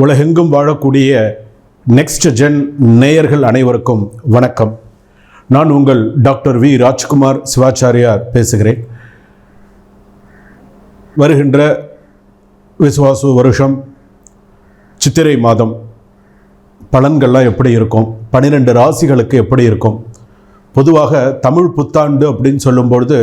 உலகெங்கும் வாழக்கூடிய next gen நேயர்கள் அனைவருக்கும் வணக்கம். நான் உங்கள் டாக்டர் வி ராஜ்குமார் சிவாச்சாரியார் பேசுகிறேன். வருகின்ற விசுவாசு வருஷம் சித்திரை மாதம் பலன்கள்லாம் எப்படி இருக்கும்? பன்னிரெண்டு ராசிகளுக்கு எப்படி இருக்கும்? பொதுவாக தமிழ் புத்தாண்டு அப்படின்னு சொல்லும்பொழுது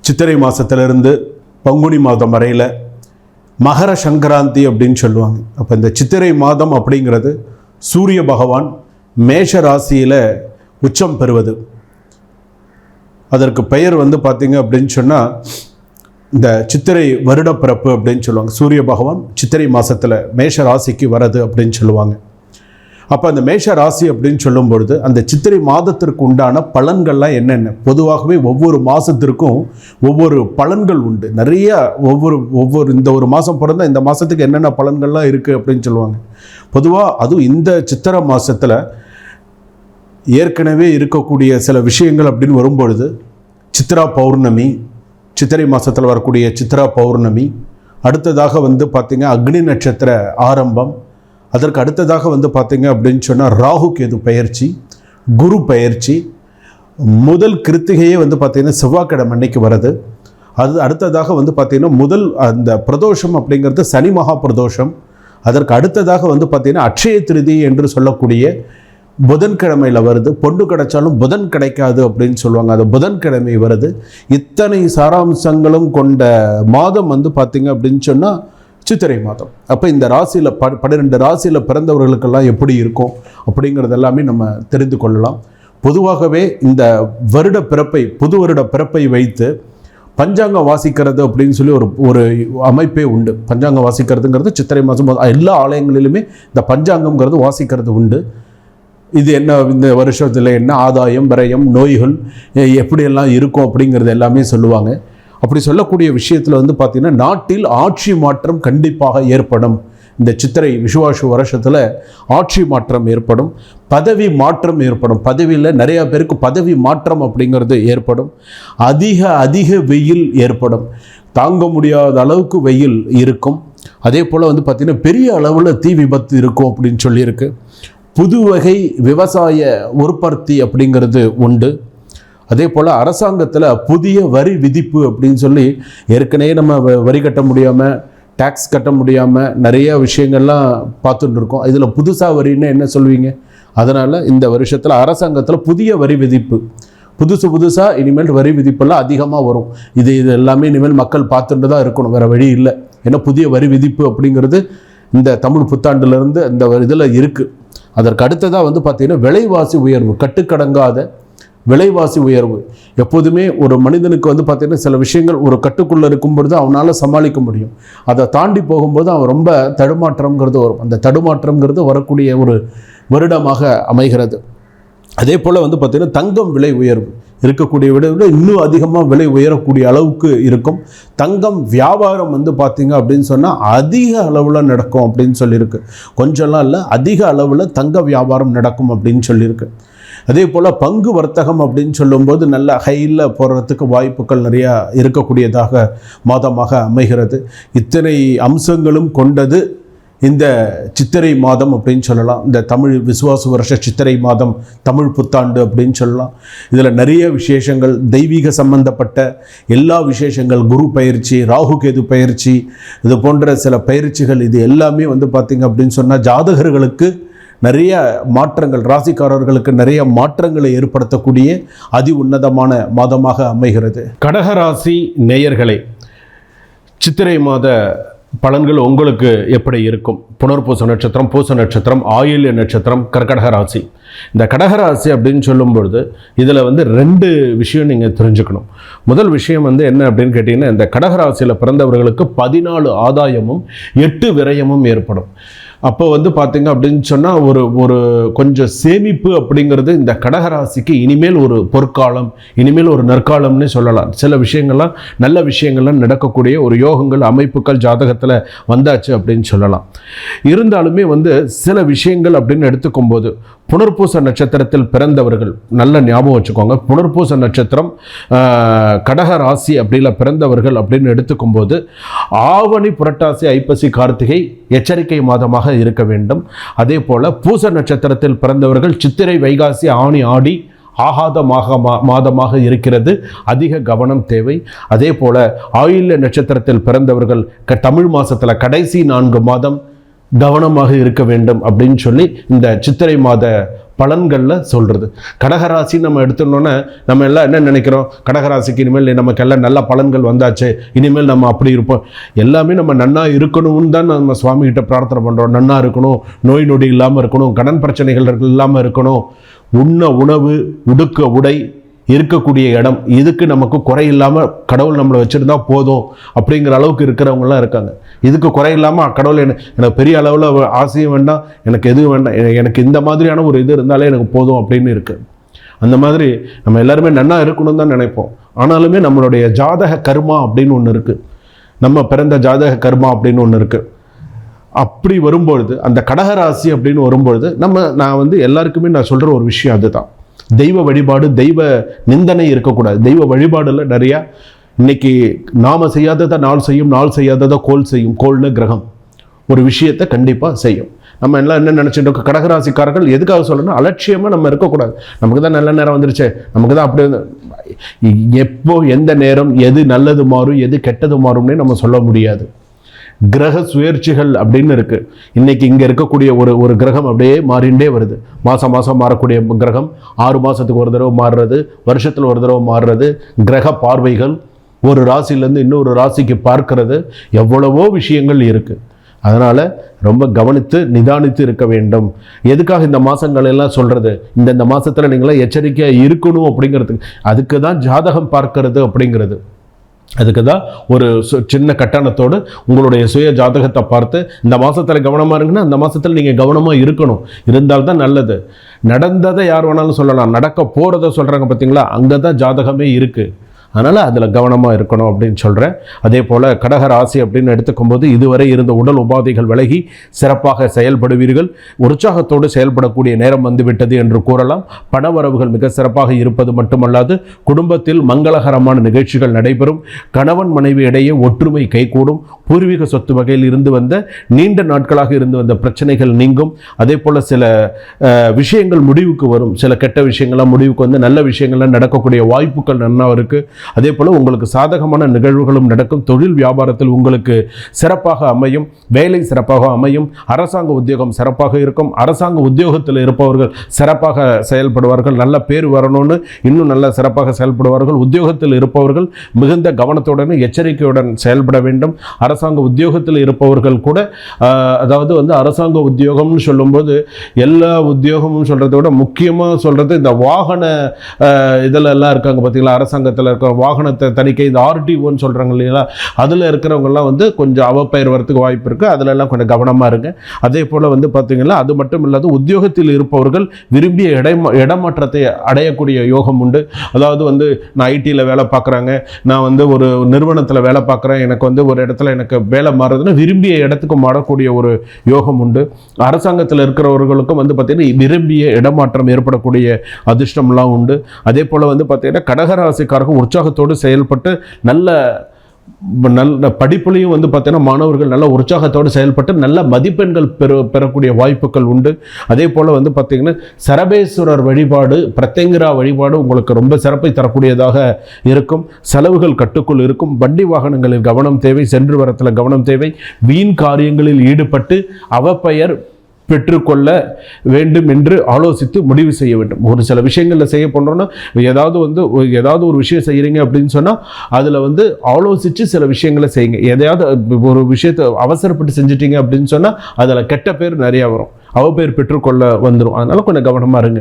சித்திரை மாதத்திலிருந்து பங்குனி மாதம் வரையில் மகர சங்கராந்தி அப்படின்னு சொல்லுவாங்க. அப்போ இந்த சித்திரை மாதம் அப்படிங்கிறது சூரிய பகவான் மேஷ ராசியில் உச்சம் பெறுவது. அதற்கு பெயர் வந்து பார்த்திங்க அப்படின்னு சொன்னால் இந்த சித்திரை வருடப்பிறப்பு அப்படின்னு சொல்லுவாங்க. சூரிய பகவான் சித்திரை மாதத்தில் மேஷ ராசிக்கு வரது அப்படின்னு சொல்லுவாங்க. அப்போ அந்த மேஷ ராசி அப்படின்னு சொல்லும் பொழுது அந்த சித்திரை மாதத்திற்கு உண்டான பலன்கள்லாம் என்னென்ன? பொதுவாகவே ஒவ்வொரு மாதத்திற்கும் ஒவ்வொரு பலன்கள் உண்டு. நிறைய ஒவ்வொரு ஒவ்வொரு இந்த ஒரு மாதம் பிறந்தால் இந்த மாதத்துக்கு என்னென்ன பலன்கள்லாம் இருக்குது அப்படின்னு சொல்லுவாங்க. பொதுவாக அதுவும் இந்த சித்திரை மாதத்தில் ஏற்கனவே இருக்கக்கூடிய சில விஷயங்கள் அப்படின்னு வரும்பொழுது சித்ரா பௌர்ணமி சித்திரை மாதத்தில் வரக்கூடிய சித்ரா பௌர்ணமி அடுத்ததாக வந்து பார்த்திங்க அக்னி நட்சத்திர ஆரம்பம் அதற்கு அடுத்ததாக வந்து பார்த்தீங்க அப்படின்னு சொன்னால் ராகு கேது பயிற்சி குரு பயிற்சி முதல் கிருத்திகையே வந்து பார்த்திங்கன்னா செவ்வாய்க்கிழமை அன்னைக்கு வருது அது அடுத்ததாக வந்து பார்த்திங்கன்னா முதல் அந்த பிரதோஷம் அப்படிங்கிறது சனி மகா பிரதோஷம். அதற்கு அடுத்ததாக வந்து பார்த்திங்கன்னா அட்சய திருதி என்று சொல்லக்கூடிய புதன்கிழமையில் வருது. பொண்ணு கிடைச்சாலும் புதன் கிடைக்காது அப்படின்னு சொல்லுவாங்க. அது புதன்கிழமை வருது. இத்தனை சாராம்சங்களும் கொண்ட மாதம் வந்து பார்த்திங்க அப்படின்னு சொன்னால் சித்திரை மாதம். அப்போ இந்த ராசியில் ப பன்னிரெண்டு ராசியில் பிறந்தவர்களுக்கெல்லாம் எப்படி இருக்கும் அப்படிங்கிறது எல்லாமே நம்ம தெரிந்து கொள்ளலாம். பொதுவாகவே இந்த வருட பிறப்பை புது வருட பிறப்பை வைத்து பஞ்சாங்கம் வாசிக்கிறது அப்படின்னு சொல்லி ஒரு ஒரு அமைப்பே உண்டு. பஞ்சாங்கம் வாசிக்கிறதுங்கிறது சித்திரை மாதம் எல்லா ஆலயங்களிலுமே இந்த பஞ்சாங்கம்ங்கிறது வாசிக்கிறது உண்டு. இது என்ன இந்த வருஷத்தில் என்ன ஆதாயம் விரயம் நோய்கள் எப்படியெல்லாம் இருக்கும் அப்படிங்கிறது எல்லாமே சொல்லுவாங்க. அப்படி சொல்லக்கூடிய விஷயத்தில் வந்து பார்த்திங்கன்னா நாட்டில் ஆட்சி மாற்றம் கண்டிப்பாக ஏற்படும். இந்த சித்திரை விசுவாசு வருஷத்தில் ஆட்சி மாற்றம் ஏற்படும் பதவி மாற்றம் ஏற்படும். பதவியில் நிறையா பேருக்கு பதவி மாற்றம் அப்படிங்கிறது ஏற்படும். அதிக அதிக வெயில் ஏற்படும். தாங்க முடியாத அளவுக்கு வெயில் இருக்கும். அதே போல் வந்து பார்த்திங்கன்னா பெரிய அளவில் தீ விபத்து இருக்கும் அப்படின்னு சொல்லியிருக்கு. புது வகை விவசாய உற்பத்தி அப்படிங்கிறது உண்டு. அதே போல் அரசாங்கத்தில் புதிய வரி விதிப்பு அப்படின்னு சொல்லி ஏற்கனவே நம்ம வ- வரி கட்ட முடியாமல் டேக்ஸ் கட்ட முடியாமல் நிறைய விஷயங்கள்லாம் பார்த்துட்டு இருக்கோம் இதில் புதுசாக வரின்னு என்ன சொல்வீங்க? அதனால் இந்த வருஷத்தில் அரசாங்கத்தில் புதிய வரி விதிப்பு. புதுசு புதுசாக இனிமேல் வரி விதிப்பெல்லாம் அதிகமாக வரும். இது இது எல்லாமே இனிமேல் மக்கள் பார்த்துட்டு தான் இருக்கணும். வேறு வழி இல்லை. ஏன்னா புதிய வரி விதிப்பு அப்படிங்கிறது இந்த தமிழ் புத்தாண்டுலேருந்து இந்த இதில் இருக்குது அதற்கு அடுத்ததாக வந்து பார்த்திங்கன்னா விலைவாசி உயர்வு கட்டுக்கடங்காத விலைவாசி உயர்வு. எப்போதுமே ஒரு மனிதனுக்கு வந்து பார்த்திங்கன்னா சில விஷயங்கள் ஒரு கட்டுக்குள்ளே இருக்கும் பொழுது அவனால் சமாளிக்க முடியும். அதை தாண்டி போகும்போது அவன் ரொம்ப தடுமாற்றம்ங்கிறது வரும். அந்த தடுமாற்றம்ங்கிறது வரக்கூடிய ஒரு வருடமாக அமைகிறது. அதே போல் வந்து பார்த்திங்கன்னா தங்கம் விலை உயர்வு. இருக்கக்கூடிய விட விட இன்னும் அதிகமாக விலை உயரக்கூடிய அளவுக்கு இருக்கும். தங்கம் வியாபாரம் வந்து பார்த்திங்க அப்படின்னு சொன்னால் அதிக அளவில் நடக்கும் அப்படின்னு சொல்லியிருக்கு. கொஞ்சம்லாம் இல்லை அதிக அளவில் தங்க வியாபாரம் நடக்கும் அப்படின்னு சொல்லியிருக்கு. அதே போல் பங்கு வர்த்தகம் அப்படின்னு சொல்லும்போது நல்ல ஹையில் போடுறதுக்கு வாய்ப்புகள் நிறையா இருக்கக்கூடியதாக மாதமாக அமைகிறது. இத்தனை அம்சங்களும் கொண்டது இந்த சித்திரை மாதம் அப்படின்னு சொல்லலாம். இந்த தமிழ் விசுவாச வருஷ சித்திரை மாதம் தமிழ் புத்தாண்டு அப்படின்னு சொல்லலாம். இதில் நிறைய விசேஷங்கள் தெய்வீக சம்பந்தப்பட்ட எல்லா விசேஷங்கள் குரு பயிற்சி ராகு கேது பயிற்சி இது போன்ற சில பயிற்சிகள் இது எல்லாமே வந்து பார்த்திங்க அப்படின்னு சொன்னால் ஜாதகர்களுக்கு நிறைய மாற்றங்கள் ராசிக்காரர்களுக்கு நிறைய மாற்றங்களை ஏற்படுத்தக்கூடிய அதி உன்னதமான மாதமாக அமைகிறது. கடகராசி நேயர்களே சித்திரை மாத பலன்கள் உங்களுக்கு எப்படி இருக்கும்? புனர்பூச நட்சத்திரம் பூச நட்சத்திரம் ஆயுள்ய நட்சத்திரம் கர்கடக ராசி. இந்த கடகராசி அப்படின்னு சொல்லும் பொழுது இதில் வந்து ரெண்டு விஷயம் நீங்கள் தெரிஞ்சுக்கணும். முதல் விஷயம் வந்து என்ன அப்படின்னு கேட்டிங்கன்னா இந்த கடகராசியில் பிறந்தவர்களுக்கு பதினாலு ஆதாயமும் எட்டு விரயமும் ஏற்படும். அப்போ வந்து பார்த்தீங்க அப்படின்னு சொன்னால் ஒரு ஒரு கொஞ்சம் சேமிப்பு அப்படிங்கிறது இந்த கடகராசிக்கு இனிமேல் ஒரு பொற்காலம் இனிமேல் ஒரு நற்காலம்னு சொல்லலாம். சில விஷயங்கள்லாம் நல்ல விஷயங்கள்லாம் நடக்கக்கூடிய ஒரு யோகங்கள் அமைப்புகள் ஜாதகத்தில் வந்தாச்சு அப்படின்னு சொல்லலாம். இருந்தாலுமே வந்து சில விஷயங்கள் அப்படின்னு எடுத்துக்கும் போது புனர்பூச நட்சத்திரத்தில் பிறந்தவர்கள் நல்ல ஞாபகம் வச்சுக்கோங்க. புனர்பூச நட்சத்திரம் கடக ராசி அப்படில பிறந்தவர்கள் அப்படின்னு எடுத்துக்கும் போது ஆவணி புரட்டாசி ஐப்பசி கார்த்திகை எச்சரிக்கை மாதமாக இருக்க வேண்டும். அதே போல் பூச நட்சத்திரத்தில் பிறந்தவர்கள் சித்திரை வைகாசி ஆணி ஆடி ஆகாத மாக மா- மாதமாக இருக்கிறது. அதிக கவனம் தேவை. அதே போல் ஆயுள்ய நட்சத்திரத்தில் பிறந்தவர்கள் க தமிழ் மாதத்தில் கடைசி நான்கு மாதம் கவனமாக இருக்க வேண்டும் அப்படின்னு சொல்லி இந்த சித்திரை மாத பலன்களில் சொல்கிறது கடகராசி நம்ம எடுத்துனோன்னே நம்ம எல்லாம் என்ன நினைக்கிறோம்? கடகராசிக்கு இனிமேல் நமக்கு எல்லாம் நல்ல பலன்கள் வந்தாச்சு. இனிமேல் நம்ம அப்படி இருப்போம். எல்லாமே நம்ம நன்னா இருக்கணும்னு தான் நம்ம சுவாமிகிட்ட பிரார்த்தனை பண்ணுறோம் நன்னா இருக்கணும் நோய் நொடி இல்லாமல் இருக்கணும் கடன் பிரச்சனைகள் இல்லாமல் இருக்கணும். உண்ண உணவு உடுக்க உடை இருக்கக்கூடிய இடம் இதுக்கு நமக்கு குறை இல்லாமல் கடவுள் நம்மளை வச்சுருந்தா போதும் அப்படிங்கிற அளவுக்கு இருக்கிறவங்களாம் இருக்காங்க. இதுக்கு குறை இல்லாமல் கடவுள் எனக்கு எனக்கு பெரிய அளவில் ஆசையும் வேண்டாம் எனக்கு எதுவும் வேண்டாம் எனக்கு இந்த மாதிரியான ஒரு இது இருந்தாலே எனக்கு போதும் அப்படின்னு இருக்குது அந்த மாதிரி நம்ம எல்லாருமே நன்னா இருக்கணும்னு தான் நினைப்போம். ஆனாலுமே நம்மளுடைய ஜாதக கர்மா அப்படின்னு ஒன்று இருக்குது நம்ம பிறந்த ஜாதக கர்மா அப்படின்னு ஒன்று இருக்குது அப்படி வரும்பொழுது அந்த கடகராசி அப்படின்னு வரும்பொழுது நம்ம நான் வந்து எல்லாருக்குமே நான் சொல்கிற ஒரு விஷயம் அதுதான். தெய்வ வழிபாடு தெய்வ நிந்தனை இருக்கக்கூடாது. தெய்வ வழிபாடில் நிறையா இன்னைக்கு நாம் செய்யாததை நாள் செய்யும் நாள் செய்யாததை கோல் செய்யும் கோல்னு கிரகம் ஒரு விஷயத்தை கண்டிப்பாக செய்யும். நம்ம எல்லாம் என்ன நினச்சிட்டு இருக்கோம்? கடகராசிக்காரர்கள் எதுக்காக சொல்லணும் அலட்சியமாக நம்ம இருக்கக்கூடாது. நமக்கு தான் நல்ல நேரம் வந்துருச்சு. நமக்கு தான் அப்படி எப்போ எந்த நேரம் எது நல்லது மாறும் எது கெட்டது மாறும்னே நம்ம சொல்ல முடியாது. கிரக சுயற்சிகள் அப்படின்னு இருக்குது இன்றைக்கி இங்கே இருக்கக்கூடிய ஒரு ஒரு கிரகம் அப்படியே மாறிண்டே வருது. மாதம் மாதம் மாறக்கூடிய கிரகம் ஆறு மாதத்துக்கு ஒரு தடவை மாறுறது வருஷத்தில் ஒரு தடவை மாறுறது கிரக பார்வைகள் ஒரு ராசியிலேருந்து இன்னொரு ராசிக்கு பார்க்கறது எவ்வளவோ விஷயங்கள் இருக்குது அதனால் ரொம்ப கவனித்து நிதானித்து இருக்க வேண்டும். எதுக்காக இந்த மாதங்கள் எல்லாம் சொல்கிறது இந்த இந்த மாசத்துல நீங்களாம் எச்சரிக்கையாக இருக்கணும் அப்படிங்கிறதுக்கு. அதுக்கு தான் ஜாதகம் பார்க்கறது அப்படிங்கிறது. அதுக்கு தான் ஒரு சு- சின்ன கட்டணத்தோடு உங்களுடைய சுய ஜாதகத்தை பார்த்து இந்த மாதத்தில் கவனமாக இருங்கன்னா அந்த மாதத்தில் நீங்கள் கவனமாக இருக்கணும். இருந்தால்தான் நல்லது. நடந்ததை யார் வேணாலும் சொல்லலாம். நடக்க போகிறத சொல்கிறாங்க பார்த்தீங்களா அங்கே தான் ஜாதகமே இருக்குது அதனால் அதில் கவனமாக இருக்கணும் அப்படின்னு சொல்கிறேன் அதே போல் கடக ராசி அப்படின்னு எடுத்துக்கும்போது இதுவரை இருந்த உடல் உபாதைகள் விலகி சிறப்பாக செயல்படுவீர்கள். உற்சாகத்தோடு செயல்படக்கூடிய நேரம் வந்துவிட்டது என்று கூறலாம். பணவரவுகள் மிக சிறப்பாக இருப்பது மட்டுமல்லாது குடும்பத்தில் மங்களகரமான நிகழ்ச்சிகள் நடைபெறும். கணவன் மனைவி இடையே ஒற்றுமை கைகூடும். பூர்வீக சொத்து வகையில் இருந்து வந்த நீண்ட நாட்களாக இருந்து வந்த பிரச்சனைகள் நீங்கும். அதே போல் சில விஷயங்கள் முடிவுக்கு வரும். சில கெட்ட விஷயங்கள்லாம் முடிவுக்கு வந்து நல்ல விஷயங்கள்லாம் நடக்கக்கூடிய வாய்ப்புகள் நன்னா இருக்குது அதே போல் உங்களுக்கு சாதகமான நிகழ்வுகளும் நடக்கும். தொழில் வியாபாரத்தில் உங்களுக்கு சிறப்பாக அமையும். வேலை சிறப்பாக அமையும். அரசாங்க உத்தியோகம் சிறப்பாக இருக்கும். அரசாங்க உத்தியோகத்தில் இருப்பவர்கள் சிறப்பாக செயல்படுவார்கள். நல்ல பேர் வரணும்னு இன்னும் நல்ல சிறப்பாக செயல்படுவார்கள். உத்தியோகத்தில் இருப்பவர்கள் மிகுந்த கவனத்துடன் எச்சரிக்கையுடன் செயல்பட வேண்டும். அரசாங்க உத்தியோகத்தில் இருப்பவர்கள் கூட அதாவது வந்து அரசாங்க உத்தியோகம்னு சொல்லும்போது எல்லா உத்தியோகமும் சொல்கிறத விட முக்கியமாக சொல்கிறது இந்த வாகன இதில் எல்லாம் இருக்காங்க பார்த்தீங்களா அரசாங்கத்தில் இருக்க வாகனத்தை தணிக்கை இந்த ஆர்டிஓன்னு சொல்கிறாங்க இல்லைங்களா? அதில் இருக்கிறவங்கெல்லாம் வந்து கொஞ்சம் அவப்பெயர் வரத்துக்கு வாய்ப்பு இருக்குது அதிலெல்லாம் கொஞ்சம் கவனமாக இருங்க. அதே போல் வந்து பார்த்தீங்கன்னா அது மட்டும் இல்லாத உத்தியோகத்தில் இருப்பவர்கள் விரும்பிய இடை இடமாற்றத்தை அடையக்கூடிய யோகம் உண்டு. அதாவது வந்து நான் ஐடியில் வேலை பார்க்குறாங்க நான் வந்து ஒரு நிறுவனத்தில் வேலை பார்க்குறேன் எனக்கு வந்து ஒரு இடத்துல எனக்கு வேலை மாறுறதுன்னா விரும்பிய இடத்துக்கு மாறக்கூடிய ஒரு யோகம் உண்டு. அரசாங்கத்தில் இருக்கிறவர்களுக்கும் வந்து பார்த்தீங்கன்னா விரும்பிய இடமாற்றம் ஏற்படக்கூடிய அதிர்ஷ்டம்லாம் உண்டு. அதே போல் வந்து பார்த்தீங்கன்னா கடகராசிக்காரர்கள் உற்சாகத்தோடு செயல்பட்டு நல்ல நல்ல படிப்புலையும் வந்து பார்த்தீங்கன்னா மாணவர்கள் நல்ல உற்சாகத்தோடு செயல்பட்டு நல்ல மதிப்பெண்கள் பெற பெறக்கூடிய வாய்ப்புகள் உண்டு. அதே போல் வந்து பார்த்திங்கன்னா சரபேஸ்வரர் வழிபாடு பிரத்யங்கிரா வழிபாடு உங்களுக்கு ரொம்ப சிறப்பை தரக்கூடியதாக இருக்கும். செலவுகள் கட்டுக்குள் இருக்கும். வண்டி வாகனங்களில் கவனம் தேவை. சென்று வரத்தில் கவனம் தேவை. வீண் காரியங்களில் ஈடுபட்டு அவப்பெயர் பெற்றுக்கொள்ள வேண்டும் என்று ஆலோசித்து முடிவு செய்ய வேண்டும். ஒரு சில விஷயங்களில் செய்ய போனோம்னா ஏதாவது வந்து ஏதாவது ஒரு விஷயம் செய்கிறீங்க அப்படின்னு சொன்னால் அதில் வந்து ஆலோசித்து சில விஷயங்களை செய்யுங்க. எதையாவது ஒரு விஷயத்தை அவசரப்பட்டு செஞ்சிட்டீங்க அப்படின்னு சொன்னால் அதில் கெட்ட பேர் நிறையா வரும். அவ பேர் பெற்றுக்கொள்ள வந்துடும் அதனால் கொஞ்சம் கவனமாக இருங்க.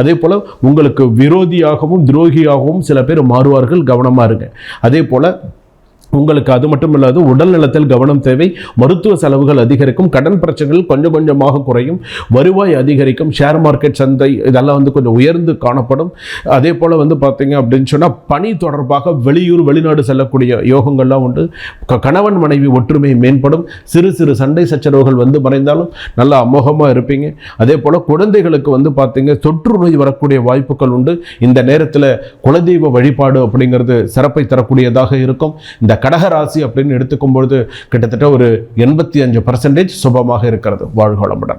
அதே போல் உங்களுக்கு விரோதியாகவும் துரோகியாகவும் சில பேர் மாறுவார்கள். கவனமாக இருங்க. அதே போல் உங்களுக்கு அது மட்டும் இல்லாது உடல் நலத்தில் கவனம் தேவை மருத்துவ செலவுகள் அதிகரிக்கும் கடன் பிரச்சனைகள் கொஞ்சம் கொஞ்சமாக குறையும் வருவாய் அதிகரிக்கும் ஷேர் மார்க்கெட் சந்தை இதெல்லாம் வந்து கொஞ்சம் உயர்ந்து காணப்படும். அதே போல் வந்து பார்த்தீங்க அப்படின்னு சொன்னால் பணி தொடர்பாக வெளியூர் வெளிநாடு செல்லக்கூடிய யோகங்கள்லாம் உண்டு. க- கணவன் மனைவி ஒற்றுமை மேம்படும். சிறு சிறு சண்டை சச்சரவுகள் வந்து மறைந்தாலும் நல்லா அமோகமாக இருப்பீங்க. அதே போல் குழந்தைகளுக்கு வந்து பார்த்தீங்க தொற்று நோய் வரக்கூடிய வாய்ப்புகள் உண்டு. இந்த நேரத்தில் குலதெய்வ வழிபாடு அப்படிங்கிறது சிறப்பை தரக்கூடியதாக இருக்கும். இந்த கடகராசி அப்படின்னு எடுத்துக்கும் பொழுது கிட்டத்தட்ட ஒரு எண்பத்தி அஞ்சு பர்சன்டேஜ் சுபமாக இருக்கிறது. வாழ்வளமுடன்